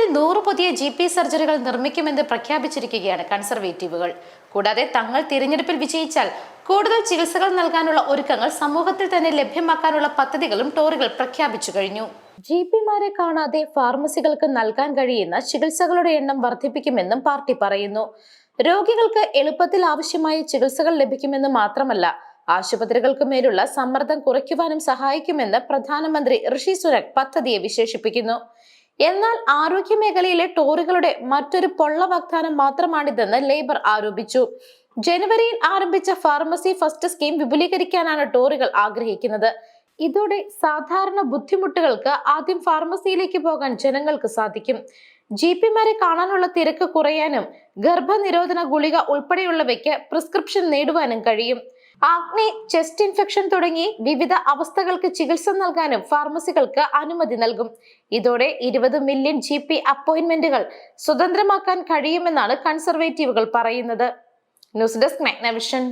ജനുവരിയിൽ നൂറ് പുതിയ ജി പി സർജറികൾ നിർമ്മിക്കുമെന്ന് പ്രഖ്യാപിച്ചിരിക്കുകയാണ് കൺസർവേറ്റീവുകൾ. കൂടാതെ തങ്ങൾ തിരഞ്ഞെടുപ്പിൽ വിജയിച്ചാൽ കൂടുതൽ ചികിത്സകൾ നൽകാനുള്ള ഒരുക്കങ്ങൾ സമൂഹത്തിൽ തന്നെ ലഭ്യമാക്കാനുള്ള പദ്ധതികളും ടോറികൾ പ്രഖ്യാപിച്ചു കഴിഞ്ഞു. ജി പിമാരെ കാണാതെ ഫാർമസികൾക്ക് നൽകാൻ കഴിയുന്ന ചികിത്സകളുടെ എണ്ണം വർദ്ധിപ്പിക്കുമെന്നും പാർട്ടി പറയുന്നു. രോഗികൾക്ക് എളുപ്പത്തിൽ ആവശ്യമായ ചികിത്സകൾ ലഭിക്കുമെന്ന് മാത്രമല്ല ആശുപത്രികൾക്ക് മേലുള്ള സമ്മർദ്ദം കുറയ്ക്കുവാനും സഹായിക്കുമെന്ന് പ്രധാനമന്ത്രി ഋഷി സുനക് പദ്ധതിയെ വിശേഷിപ്പിക്കുന്നു. എന്നാൽ ആരോഗ്യ മേഖലയിലെ ടോറുകളുടെ മറ്റൊരു പൊള്ള വാഗ്ദാനം മാത്രമാണിതെന്ന് ലേബർ ആരോപിച്ചു. ജനുവരിയിൽ ആരംഭിച്ച ഫാർമസി ഫസ്റ്റ് സ്കീം വിപുലീകരിക്കാനാണ് ടോറുകൾ ആഗ്രഹിക്കുന്നത്. ഇതോടെ സാധാരണ ബുദ്ധിമുട്ടുകൾക്ക് ആദ്യം ഫാർമസിയിലേക്ക് പോകാൻ ജനങ്ങൾക്ക് സാധിക്കും. ജി പിമാരെ കാണാനുള്ള തിരക്ക് കുറയാനും ഗർഭനിരോധന ഗുളിക ഉൾപ്പെടെയുള്ളവയ്ക്ക് പ്രിസ്ക്രിപ്ഷൻ നേടുവാനും കഴിയും. ആഗ്നെ ചെസ്റ്റ് ഇൻഫെക്ഷൻ തുടങ്ങി വിവിധ അവസ്ഥകൾക്ക് ചികിത്സ നൽകാനും ഫാർമസികൾക്ക് അനുമതി നൽകും. ഇതോടെ ഇരുപത് മില്യൺ ജി പി അപ്പോയിന്റ്മെന്റുകൾ സ്വതന്ത്രമാക്കാൻ കഴിയുമെന്നാണ് കൺസർവേറ്റീവുകൾ പറയുന്നത്. News desk Magnavision.